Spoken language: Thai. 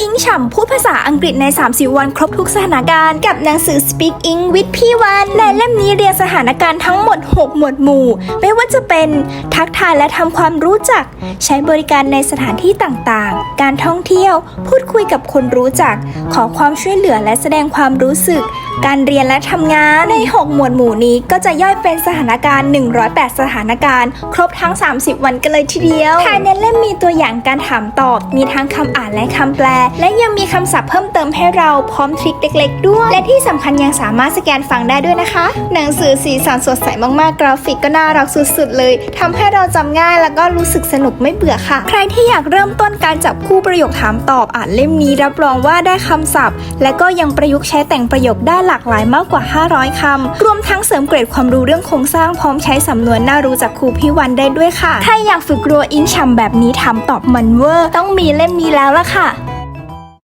อิงฉ่ำพูดภาษาอังกฤษใน 30 วันครบทุกสถานการณ์กับหนังสือ Speak Eng with พี่วันและเล่มนี้เรียงสถานการณ์ทั้งหมด 6 หมวดหมู่ ไม่ว่าจะเป็นทักทายและทำความรู้จัก ใช้บริการในสถานที่ต่างๆ การท่องเที่ยว พูดคุยกับคนรู้จัก ขอความช่วยเหลือและแสดงความรู้สึก การเรียนและทำงานใน 6 หมวดหมู่นี้ก็จะย่อยเป็นสถานการณ์ 108 สถานการณ์ ครบทั้ง 30 วันกันเลยทีเดียวภายในเล่มมีตัวอย่างการถามตอบ มีทั้งคำอ่านและคำแปล และยังมีคำศัพท์เพิ่มเติมให้เราพร้อมทริคเล็ก ๆ ด้วย และที่สำคัญยังสามารถสแกนฟังได้ด้วยนะคะ หนังสือสีสันสดใสมากๆ กราฟิกก็น่ารักสุดๆ เลยทำให้เราจำง่ายแล้วก็รู้สึกสนุกไม่เบื่อค่ะ ใครที่อยากเริ่มต้นการจับคู่ประโยคถามตอบอ่านเล่มนี้รับรองว่าได้คำศัพท์ และก็ยังประยุกต์ใช้แต่งประโยคได้หลากหลายมากกว่า 500 คำ รวมทั้งเสริมเกรดความรู้เรื่องโครงสร้างพร้อมใช้สำนวนน่ารู้จากครูพี่วันได้ด้วยค่ะ ใครอยากฝึกรัวอิงฉ่ำแบบนี้ถาตอบมันเวอร์ ต้องมีเล่มนี้แล้วล่ะค่ะ